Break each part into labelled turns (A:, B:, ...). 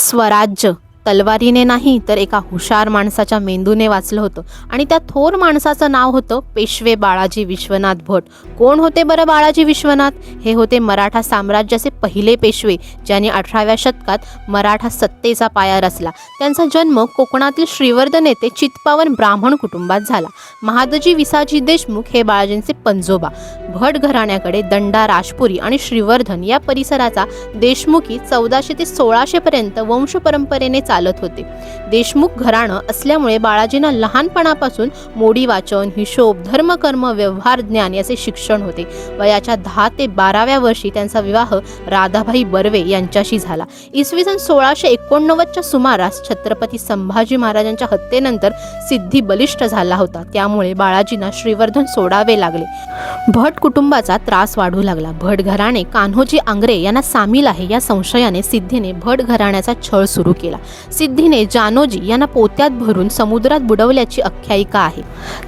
A: स्वराज्य. तलवारीने नाही तर एका हुशार माणसाच्या मेंदूने वाचलं होतं. आणि त्या थोर माणसाचं नाव होतं पेशवे बाळाजी विश्वनाथ भट. कोण होते बरं बाळाजी विश्वनाथ? हे होते मराठा साम्राज्याचे पहिले पेशवे ज्यांनी अठराव्या शतकात मराठा सत्तेचा पाया रचला. त्यांचा जन्म कोकणातील श्रीवर्धन येथे चित्पावन ब्राह्मण कुटुंबात झाला. महादजी विसाजी देशमुख हे बाळाजींचे पंजोबा. भट घराण्याकडे दंडा राजपुरी आणि श्रीवर्धन या परिसराचा देशमुखी चौदाशे ते सोळाशे पर्यंत वंश परंपरेने चालत होते. देशमुख घराणं असल्यामुळे बाळाजींना लहानपणापासून मोडी वाचन हिशोब धर्मकर्म व्यवहार ज्ञान याचे शिक्षण होते. वयाच्या दहा ते बाराव्या वर्षी त्यांचा विवाह राधाबाई बर्वे यांच्याशी झाला. इसवी सन सोळाशे एकोणनव्वदच्या सुमारास छत्रपती संभाजी महाराजांच्या हत्येनंतर सिद्धी बलिष्ठ झाला होता. त्यामुळे बाळाजींना श्रीवर्धन सोडावे लागले. भट कुटुंबाचा त्रास वाढू लागला. भट घराणे कान्होजी आंग्रे यांना सामील आहे या संशयाने सिद्धीने भट घराण्याचा छळ सुरू केला. सिद्धीने जानोजी यांना पोत्यात भरून समुद्रात बुडवल्याची आख्यायिका आहे.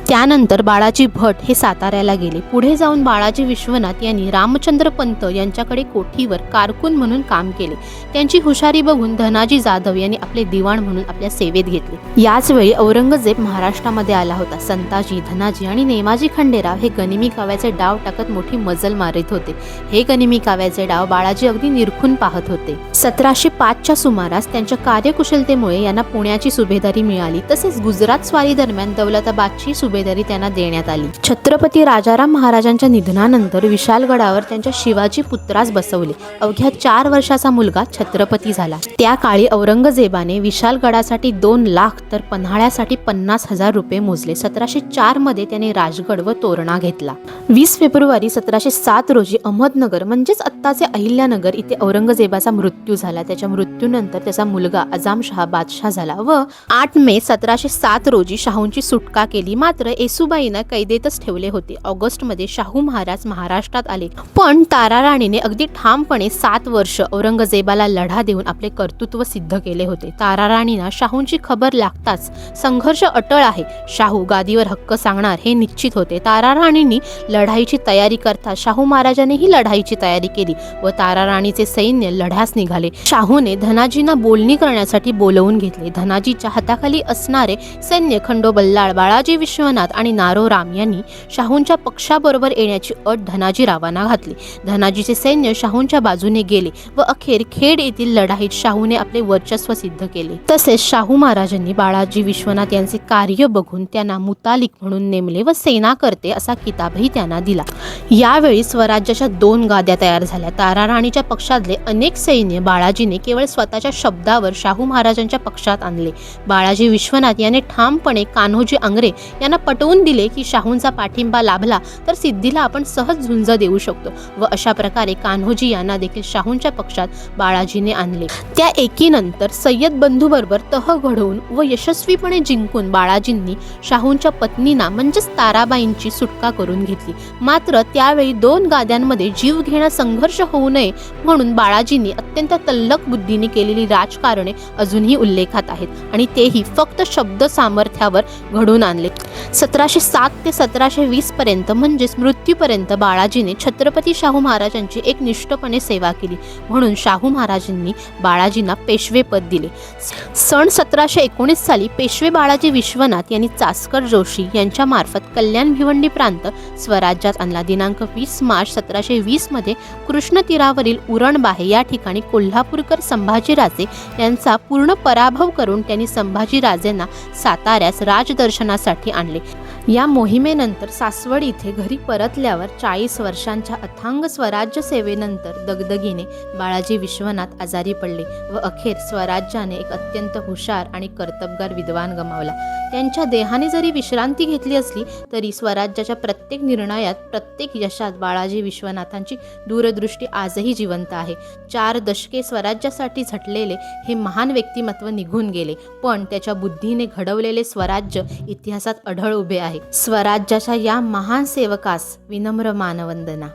A: त्यानंतर बाळाजी भट हे साताऱ्याला गेले. पुढे जाऊन बाळाजी विश्वनाथ यांनी रामचंद्र पंत यांच्याकडे कोठीवर कारकून म्हणून काम केले. त्यांची हुशारी बघून धनाजी जाधव यांनी आपले दिवाण म्हणून आपल्या सेवेत घेतले. याच वेळी औरंगजेब महाराष्ट्रामध्ये आला होता. संताजी धनाजी आणि नेमाजी खंडेराव हे गनिमी काव्याचे डाव टाकत मोठी मजल मारित होते. हे गनिमी काव्याचे डाव बाळाजी अगदी निरखून पाहत होते. सतराशे पाचच्या सुमारास त्यांच्या कार्यकुशलतेमुळे यांना पुण्याची सुभेदारी मिळाली. तसेच गुजरात स्वारी दरम्यान दौलताबादची सुभेदारी त्यांना देण्यात आली. छत्रपती राजाराम महाराजांच्या निधनानंतर विशालगडावर त्यांच्या शिवाजी पुत्रास बसवले. अवघ्या चार वर्षाचा मुलगा छत्रपती झाला. त्या काळी औरंगजेबाने विशालगडासाठी दोन लाख तर पन्हाळ्यासाठी पन्नास हजार रुपये मोजले. सतराशे चारमध्ये त्याने राजगड व तोरणा घेतला. वीस फेब्रुवारी सतराशे सात रोजी अहमदनगर म्हणजेच आत्ताचे अहिल्यानगर इथे औरंगजेबाचा मृत्यू झाला. त्याच्या मृत्यूनंतर त्याचा मुलगा निजामशहा बादशाह झाला व आठ मे सतराशे सात रोजी शाहूंची सुटका केली. मात्र येसुबाईनं कैदेतच ठेवले होते. ऑगस्टमध्ये शाहू महाराज महाराष्ट्रात आले. पण तारा राणीने अगदी ठामपणे सात वर्ष औरंगजेबाला लढा देऊन आपले कर्तृत्व सिद्ध केले होते. तारा राणीना शाहूंची खबर लागताच संघर्ष अटळ आहे. शाहू गादीवर हक्क सांगणार हे निश्चित होते. तारा राणींनी लढाईची तयारी करता शाहू महाराजांनीही लढाईची तयारी केली व तारा राणीचे सैन्य लढ्यास निघाले. शाहूने धनाजींना बोलणी करण्यासाठी बोलवून घेतले. धनाजीच्या हाताखाली असणारे सैन्य खंडोबल्लाळ बाळाजी विश्वनाथ आणि नारोराम यांनी शाहूंच्या पक्षाबरोबर येण्याची अट धनाजीरावांना घातली. धनाजीचे सैन्य शाहूंच्या बाजूने गेले व अखेर खेड येथील लढाईत शाहूने आपले वर्चस्व सिद्ध केले. तसेच शाहू महाराजांनी बाळाजी विश्वनाथ यांचे कार्य बघून त्यांना मुतालिक म्हणून नेमले व सेना करते असा किताबही त्यांना दिला. यावेळी स्वराज्याच्या दोन गाद्या तयार झाल्या. तारा राणीच्या पक्षातले अनेक सैन्य बाळाजीने केवळ स्वतःच्या शब्दावर शाहू महाराजांच्या पक्षात आणले. बाळाजी विश्वनाथ याने ठामपणे कान्होजी आंग्रे यांना पटवून दिले की शाहूंचा पाठिंबा लाभला तर सिद्धीला आपण सहज झुंज देऊ शकतो व अशा प्रकारे कान्होजी यांना देखील शाहूंच्या पक्षात बाळाजीने आणले. त्या एकीनंतर सय्यद बंधूबरोबर तह घडवून व यशस्वीपणे जिंकून बाळाजींनी शाहूंच्या पत्नीना म्हणजेच ताराबाईंची सुटका करून घेतली. मात्र त्यावेळी दोन गाद्यांमध्ये जीव घेणा संघर्ष होऊ नये म्हणून बाळाजींनी अत्यंत तल्लक बुद्धीने केलेली राजकारणे अजूनही उल्लेखात आहेत आणि तेही फक्त शब्द सामर्थ्यावर घडून आणले. सतराशे सात ते सतराशे वीस पर्यंत म्हणजेच मृत्यूपर्यंत बाळाजीने छत्रपती शाहू महाराजांची एक निष्ठपणे सेवा केली. म्हणून शाहू महाराजांनी बाळाजींना पेशवेपद दिले. सण सतराशे एकोणीस साली पेशवे बाळाजी विश्वनाथ यांनी चासकर जोशी यांच्या मार्फत कल्याण भिवंडी प्रांत स्वराज्यात आणला. दिनांक वीस मार्च सतराशे वीसमध्ये कृष्ण तीरावरील उरणबाहे या ठिकाणी कोल्हापूरकर संभाजीराजे यांचा पूर्ण पराभव करून त्यांनी संभाजीराजेंना साताऱ्यास राजदर्शनासाठी आणले. या मोहिमेनंतर सासवड इथे घरी परतल्यावर चाळीस वर्षांच्या अथांग स्वराज्य सेवेनंतर दगदगीने बाळाजी विश्वनाथ आजारी पडले व अखेर स्वराज्याने एक अत्यंत हुशार आणि कर्तबगार विद्वान गमावला. त्यांच्या देहाने जरी विश्रांती घेतली असली तरी स्वराज्याच्या प्रत्येक निर्णयात प्रत्येक यशात बाळाजी विश्वनाथांची दूरदृष्टी आजही जिवंत आहे. चार दशके स्वराज्यासाठी झटलेले हे महान व्यक्तिमत्व निघून गेले पण त्याच्या बुद्धीने घडवलेले स्वराज्य इतिहासात अढळ उभे आहे. आहे. स्वराज्याच्या या महान सेवकास विनम्र मानवंदना.